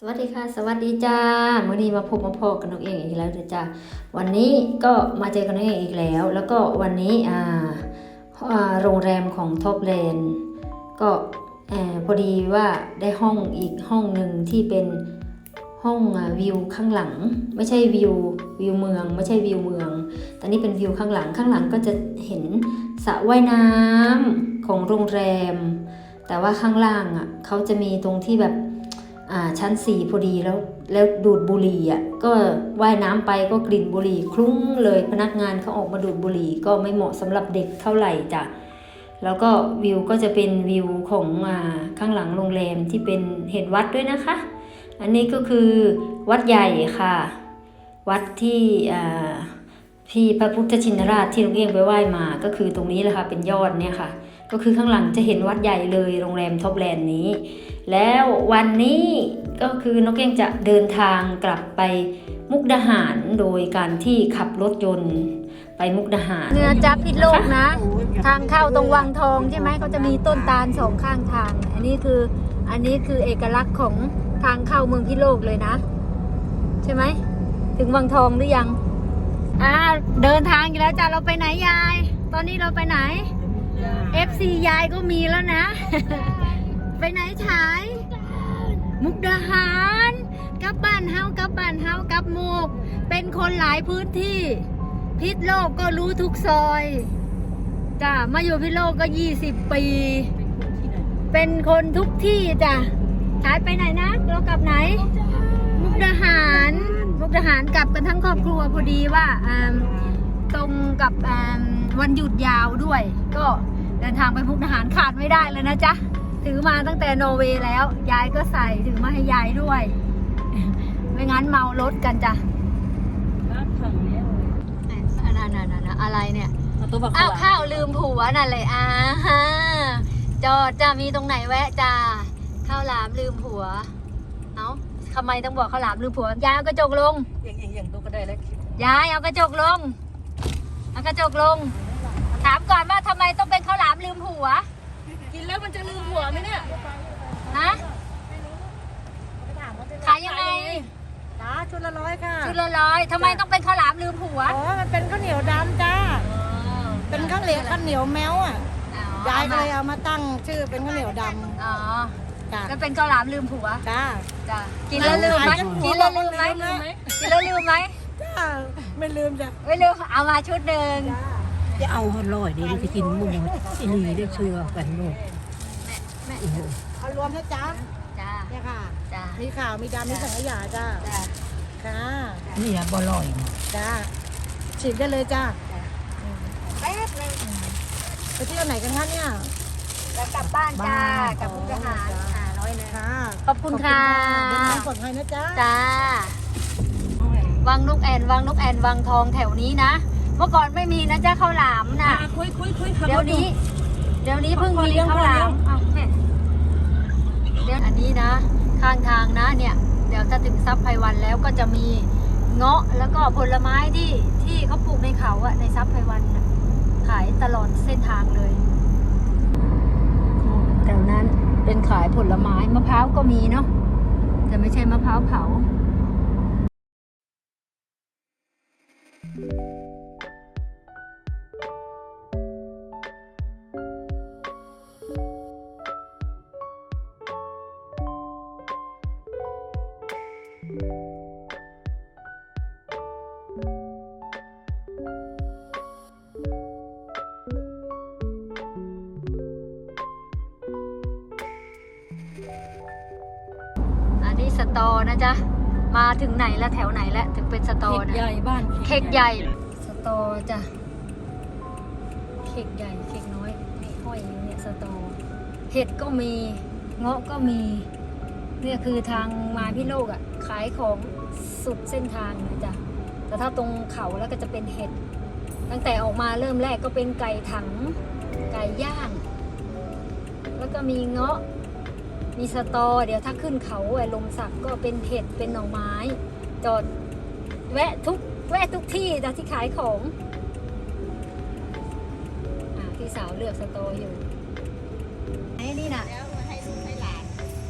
สวัสดีค่ะ สวัสดีจ้ามื่อนี้มาพบมาพอกันน้องเองอีกแล้วเด้อจ้าวันนี้ก็มาเจอกันน้องเองอีกแล้ว แล้วก็วันนี้อ่าโรงแรมของท็อปแลนด์ก็พอดีว่าได้ห้องอีกห้องหนึ่งที่เป็นห้องวิวข้างหลัง ไม่ใช่วิววิวเมือง ไม่ใช่วิวเมือง แต่นี่เป็นวิวข้างหลังข้างหลังก็จะเห็นสระว่ายน้ำของโรงแรม แต่ว่าข้างล่างอะเขาจะมีตรงที่แบบ ชั้นสี่พอดีแล้วแล้วดูดบุหรี่อะก็ว่ายน้ำไปก็กลิ่นบุหรี่คลุ้งเลยพนักงานเขาออกมาดูดบุหรี่ก็ไม่เหมาะสำหรับเด็กเท่าไหร่จ้ะแล้วก็วิวก็จะเป็นวิวของอ่าข้างหลังโรงแรมที่เป็นเห็นวัดด้วยนะคะ อันนี้ก็คือวัดใหญ่ค่ะ วัดที่อ่าที่พระพุทธชินราชที่ลุงเอียงไปไหว้มาก็คือตรงนี้แหละค่ะเป็นยอดเนี่ยค่ะ ก็คือข้างหลังจะเห็นวัดใหญ่เลยโรงแรมท็อปแลนด์นี้ แล้ววันนี้ก็คือนกเก้งจะเดินทางกลับไปมุกดาหารโดยการที่ขับรถยนต์ไปมุกดาหารเนื้อจับพิษโลกนะ ทางเข้าตรงวังทองใช่ไหมเขาจะมีต้นตาลสองข้างทาง อันนี้คืออันนี้คือเอกลักษณ์ของทางเข้าเมืองพิษโลกเลยนะ ใช่ไหมถึงวังทองหรือยังอ่าเดินทางอยู่แล้วจ้ะเราไปไหนยาย ตอนนี้เราไปไหน FC ยายก็มีแล้วนะ ไปไหนฉาย มุกดาหารกลับบ้านเฮากลับบ้านเฮากลับมุก เป็นคนหลายพื้นที่ พิษโลกก็รู้ทุกซอยจ้ะมาอยู่พิษโลกก็ยี่สิบปี เป็นคนทุกที่จ้ะฉายไปไหนนะ เรากลับไหน มุกดาหาร มุกดาหารกลับกันทั้งครอบครัวพอดีว่าอ่าตรงกับอ่า วันหยุดยาวด้วย ก็เดินทางไปมุกดาหารขาดไม่ได้เลยนะจ๊ะ ถือมาตั้งแต่นอร์เวย์แล้ว ยายก็ใส่ถือมาให้ยายด้วย ไม่งั้นเมารถกันจ้ะอันนั้นอันนั้นอะไรเนี่ยตัวบักอ้าวขวาข้าวลืมผัวนั่นเลยอ่าฮะจอดจะมีตรงไหนแวะจ้าข้าวหลามลืมผัวเอ้าทำไมต้องบอกข้าวหลามลืมผัวยายเอากระจกลงอย่างอย่างอย่างตัวก็ได้แล้วยายเอากระจกลงเอากระจกลง ถามก่อนว่าทำไมต้องเป็นข้าวหลามลืมผัว กินแล้วมันจะลืมหัวไหมเนี่ยฮะ ขายยังไงจ้าชุดละร้อยค่ะชุดละร้อยทำไมต้องเป็นข้าวหลามลืมผัวอ๋อมันเป็นข้าวเหนียวดำจ้า เป็นข้าวเหนียวข้าวเหนียวแมวอะอ๋อยายก็เลยเอามาตั้งชื่อเป็นข้าวเหนียวดอ๋อำจ้าก็เป็นข้าวหลามลืมผัวจ้า จ้ะกินแล้วลืมไหมกินแล้วลืมไหม กินแล้วลืมไหม จ้า ไม่ลืมจ้ะไม่ลืมเอามาชุดหนึ่ง จะเอาหลอยเดี๋ยวจะกินหมูอีนี่ได้เชื่อกันหมดเอารวมนะจ้าจ้าเนี่ยค่ะ จ้า มีขาว มีดำ มีสังขยาจ้า จ้า ค่ะนี่อะบ่ลอย จ้า ฉีดได้เลยจ้าแป๊บนึงไปเที่ยวไหนกันคะเนี่ยแล้วกลับบ้านจ้าบ้านกลับมุกดาหารอ่าร้อยหนึงค่ะ ขอบคุณค่ะเดินทางปลอดภัยนะจ้า จ้า วังนกแอนวังนกแอนวังทองแถวนี้นะ เมื่อก่อนไม่มีนะจ้าข้าวหลามน่ะคุยคุยคุยเดี๋ยวนี้ เดี๋ยวนี้เพิ่งมีข้าวหลามอ้าวแม่เดี๋ยวอันนี้นะ ข้างทางนะเนี่ย เดี๋ยวถ้าถึงซับไพวันแล้วก็จะมีเงาะแล้วก็ผลไม้ที่ที่เขาปลูกในเขาอะในซับไพวันน่ะขายตลอดเส้นทางเลยแถวนั้นเป็นขายผลไม้มะพร้าวก็มีเนาะแต่ไม่ใช่มะพร้าวเผา สตอนะจ๊ะ มาถึงไหนแล้วแถวไหนแล้วถึงเป็นสตอเค้กนะใหญ่บ้านเค้กใหญ่ สตอจ้ะ เค้กใหญ่ เค้กน้อยนี่ห้อยอยู่เนี่ยสตอ เห็ดก็มี เงาะก็มี เนี่ยคือทางมาพี่โลกอะ่ะ ขายของสุดเส้นทางนะจ๊ะ แต่ถ้าตรงเขาแล้วก็จะเป็นเห็ด ตั้งแต่ออกมาเริ่มแรกก็เป็นไก่ถัง ไก่ย่าง แล้วก็มีเงาะ มีสตอ เดี๋ยวถ้าขึ้นเขาไอ้ลมสักก็เป็นเห็ดเป็นหน่อไม้ จอดแวะทุกแวะทุกที่นะที่ขายของอ่าพี่สาวเลือกสตออยู่ไอ้นี่น่ะแล้วให้ลูกให้หลาน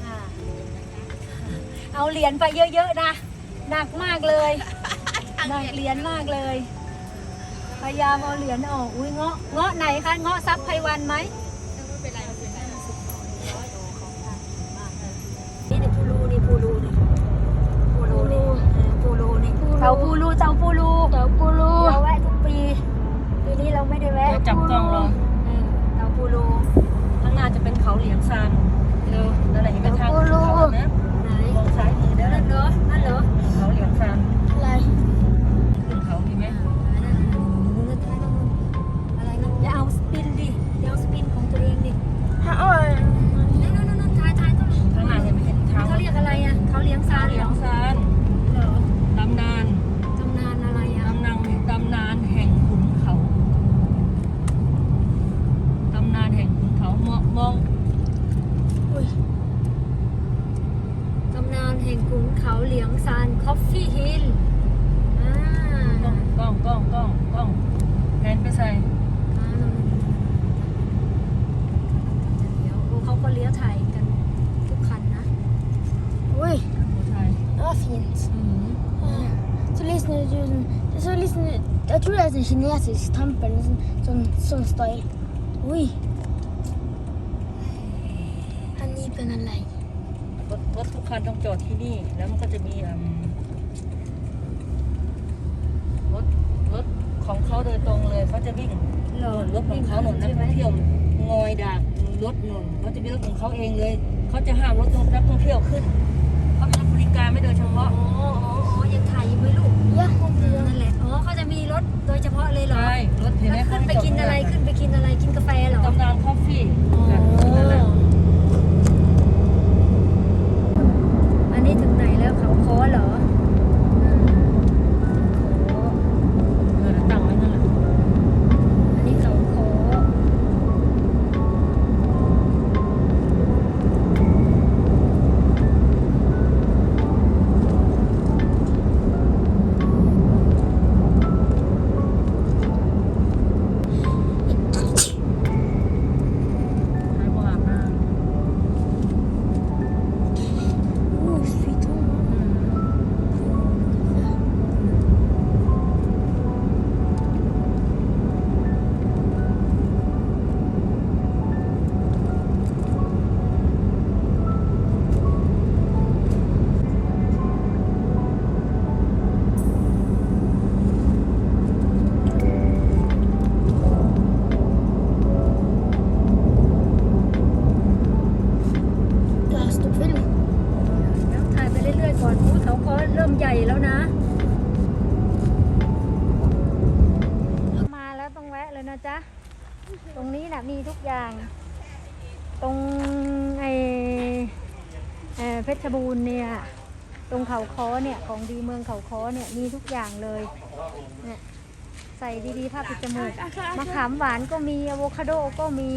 อ่าเอาเหรียญไปเยอะๆนะหนักมากเลยหนักเหรียญมากเลย พยายามเอาเหรียญออก อุ้ยเงาะเงาะไหนคะเงาะซับไพวันไหม จ้าปูรูเจ้าปูรูเจ้าปูรูเราแวะทุกปี ปีนี้เราไม่ได้แวะเดี๋ยวจับกล้องรอเออเจ้าปูรูข้างหน้าจะเป็นเขาเหลียงซานเนอะนั่นแหละเห็นไหมทางขึ้นเขานะไหนมองซ้ายมือเด้อนั่นเหรอนั่นเหรอเขาเหลียงซานอะไร ล้องกล้องกล้องกล้องกล้องแทนไปใส่อ่าเดี๋ยวโอ้เขาก็เลี้ยวถ่ายกันทุกคันนะ Oj, หัวไทย det var fint. อืม Så lyssnar du... Så lyssnar du... Jag tror det är en kinesisk tempel, en sån, sån, sån style. Oj. Han nyper en lej. รถรถทุกคันต้องจอดที่นี่ แล้วมันก็จะมีอืม รถรถของเขาโดยตรงเลยเขาจะวิ่งเหรอรถของเขาหนุนนักท่องเที่ยวงอยดากรถหนุนเขาจะมีรถของเขาเองเลยเขาจะห้ามรถนักท่องเที่ยวขึ้นเขาเป็นรถบริการไม่โดยเฉพาะอ๋ออ๋ออ๋อยังถ่ายอยู่ไหมลูก Ja, hon นั่นแหละอ๋อเขาจะมีรถโดยเฉพาะเลยเหรอใช่รถเห็นไหมแล้วขึ้นไปกินอะไรขึ้นไปกินอะไรกินกาแฟเหรอตำนานคอฟฟี่ นี้นะมีทุกอย่าง ตรงไอเพชรบูรณ์เนี่ย ตรงเขาค้อเนี่ย ของดีเมืองเขาค้อเนี่ย มีทุกอย่างเลยเนี่ยใส่ดีๆผ้าปิดจมูกมะขามหวานก็มีอะโวคาโดก็มี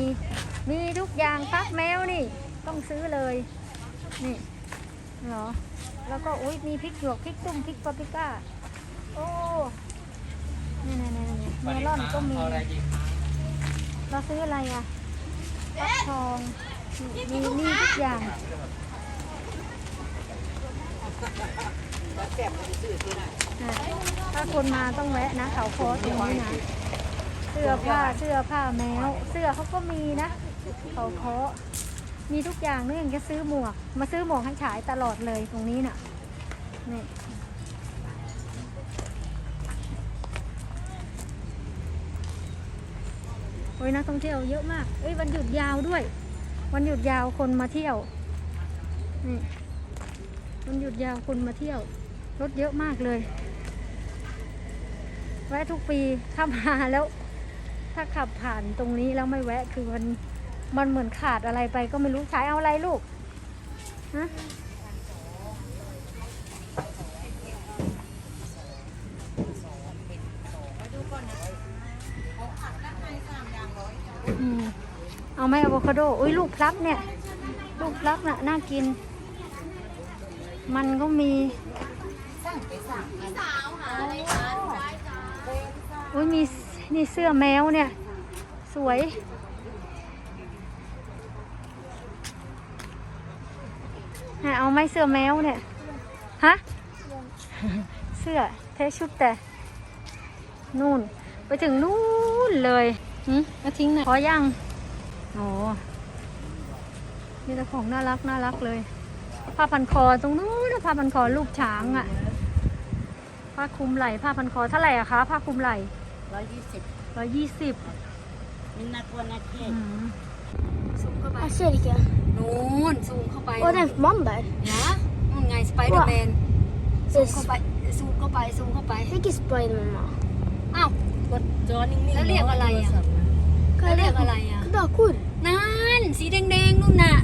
มีทุกอย่างฟักแมวนี่ ต้องซื้อเลย นี่เหรอ แล้วก็อุ้ยมีพริกหยวกพริกตุ้มพริกปาปริก้า โอ้นี่นี่นี่นี่เมลอนก็มี เราซื้ออะไรอะฟักทองมีมีทุกอย่างนะถ้าคนมาต้องแวะนะเขาคอตรงนี้นะ เสื้อผ้าเสื้อผ้าแมว เสื้อเขาก็มีนะ เขาเคาะมีทุกอย่างนี่ยังจะซื้อหมวก มาซื้อหมวกให้ฉายตลอดเลยตรงนี้น่ะนี่ โอ้ยนักท่องเที่ยวเยอะมาก เอ้ยวันหยุดยาวด้วย วันหยุดยาวคนมาเที่ยว นี่วันหยุดยาวคนมาเที่ยว รถเยอะมากเลย แวะทุกปีถ้ามาแล้ว ถ้าขับผ่านตรงนี้แล้วไม่แวะคือมันมันเหมือนขาดอะไรไปก็ไม่รู้ใช้เอาอะไรลูก ฮะอืมเอาไหมอะโว คาโดอุ้ยลูกพลับเนี่ย ลูกพลับน่ะน่ากิน มันก็มีอุ้ยมีนี่เสื้อแมวเนี่ย สวย เอาไหมเสื้อแมวเนี่ย ฮะ เสื้อเทชุดแต่ นู่น ไปถึงนู่นเลยหืมมาทิ้งน่อยพอยัง โอ้มีแต่ของน่ารักน่ารักเลยผ้าพันคอตรงนู้นนะผ้าพันคอลูกช้างอะ่ะผ้าคลุมไหล่ผ้าพันคอเท่าไหร่อะคะผ้าคลุมไหล่ร้อยยี่สิบร้อยยี่สิบนี่นักวันนักเทศซูมเข้าไป Jag ser inte. นู่นซูมเข้าไป Och den man där. นะนู่นไงสไปเดอร์แมน Det ซูม är เข้าไปซูมเข้าไปซูมเข้าไป Vilken Spiderman då? อ้าว กดจอนิ่งๆแล้วเรียกอะไรอะ แล้วเรียกอะไรอะ Drakor. นั่น สีแดงๆนู่นน่ะ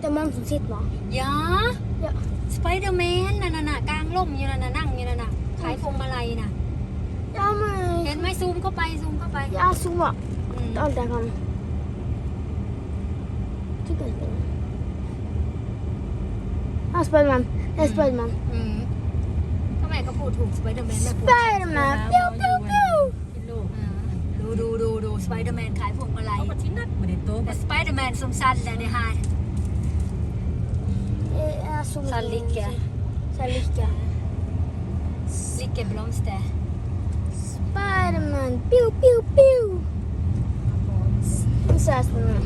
Det är man som sitter va? ยา Ja. สไปเดอร์แมนน่ะน่ะน่ะกลางร่มอยู่น่ะน่ะนั่งอยู่น่ะน่ะขายพวงมาลัยน่ะ Ja men... เห็นไหมซูมเข้าไปซูมเข้าไป Jag zoomar. อืม Allt jag kan. Tycker jag Spiderman. Ja, Spiderman. Det är Spiderman. อืมทำไมก็พูดถูกสไปเดอร์แมนแม่พูด Spiderman! Pew pew pew! กิโลอ่าดูดูดูดูสไปเดอร์แมนขายพวงมาลัยเขาก็ชิ้นนักไม่ได้โตแต่สไปเดอร์แมนสมสันแหละเนี่ยฮะ Eh, Jag zoomar. Sallike. Sallike. ลิเกบลอมสเต Spiderman! Pew pew pew! Nu ser jag Spiderman.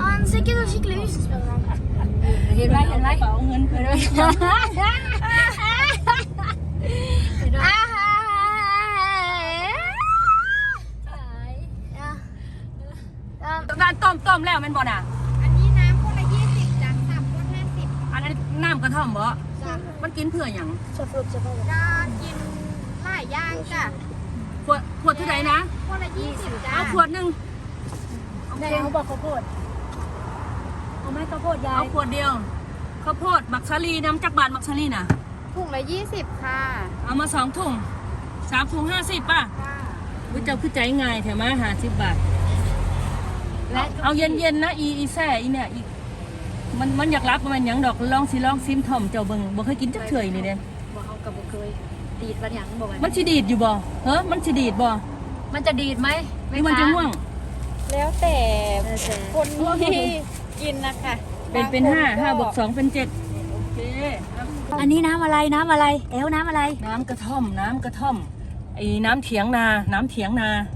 Han ser inte skicklig ut Spiderman. เห็นไหมเห็นไหมกระเป๋าเงินไปด้วย Ja. Ja. การต้มต้ม แล้วแมันบ่น่ะ อันนี้น้ำคนละยี่สิบจากสามคนห้าสิบอันนั้นน้ำกระท่อมบ่มันกินเพื่อหยัง Så får upp sig på det. จะกินหลายอย่างจ้ะขวดขวดเท่าไหร่นะคนละยี่สิบจ้ะเอาขวดหนึงแดงเขาบอกข้าวโพดเอาไหมข้าวโพดยายเอาขวดเดียวข้าวโพดมักซาลีน้ำจักบาทมักซาลีน่ะถุงละยี่สิบค่ะ เอามาสองถุงสามถุงห้าสิบป่ะค่ะวิเจ้าคือใจง่ายแถมมาหาสิบบาท และเอาเย็นๆนะอีอีแซ่อีเนี่ยอีมันมันอยากรับมันหยังดอกลองสิลองซิมถ่อมเจ้าเบิ่งบ่เคยกินจักเถื่อยนี่เด้บอกเอากับบ่เคยดีดปัญญังบอกว่ามันสิดีดอยู่บ่เฮ้อมันสิดีดบ่มันจะดีดไหมหรือมันจะง่วงแล้วแต่แล้วแต่คนที่กินนะคะเป็นเป็นห้าห้าบวกสองเป็นเจ็ดโอเคอันนี้น้ำอะไรน้ำอะไรแอลน้ำอะไร น้ำกระท่อมน้ำกระท่อมไอ้น้ำเถียงนา น้ำเถียงนาเถ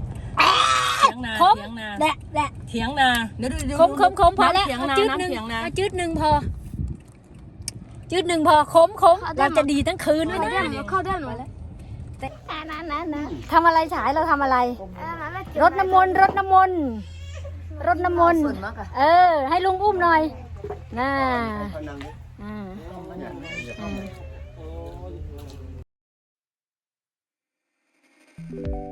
ียง นาคมเถียงนาแดะแดะเถียงนาเดี๋ยวดูดูคมคมคมพอแล้วน้ำเถียงเอานาจืดหนึ่งน้ำเถียงนาเอาจืดหนึ่งพอ จืดหนึ่งพอคมคมเราจะดีทั้งคืนไม่ Kolla ได้ den, kolla den. Nej, nej, nej, nej. ทำอะไรฉายเราทำอะไรรดน้ำมนต์รดน้ำมนต์รดน้ำมนต์เออ ให้ลุงอุ้มหน่อยน่าอ่าอ่า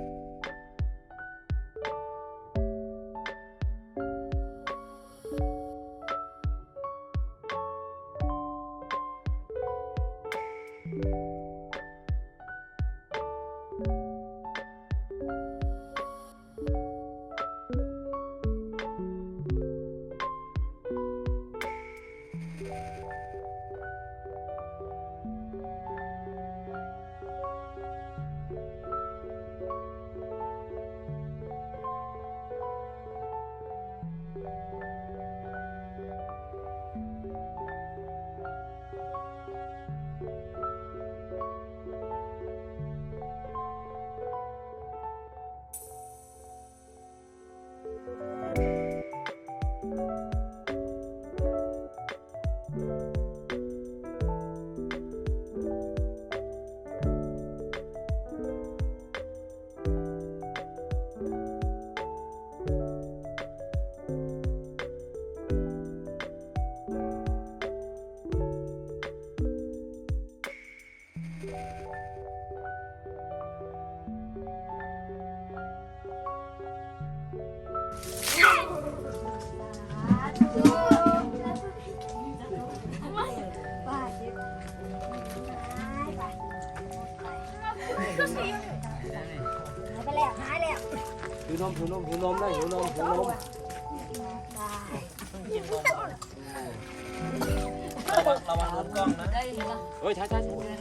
หิวนมหิวนมนมได้หิวนมหิวนมระวังระวังโดนกล้องนะ เฮ้ยช้าช้าช้า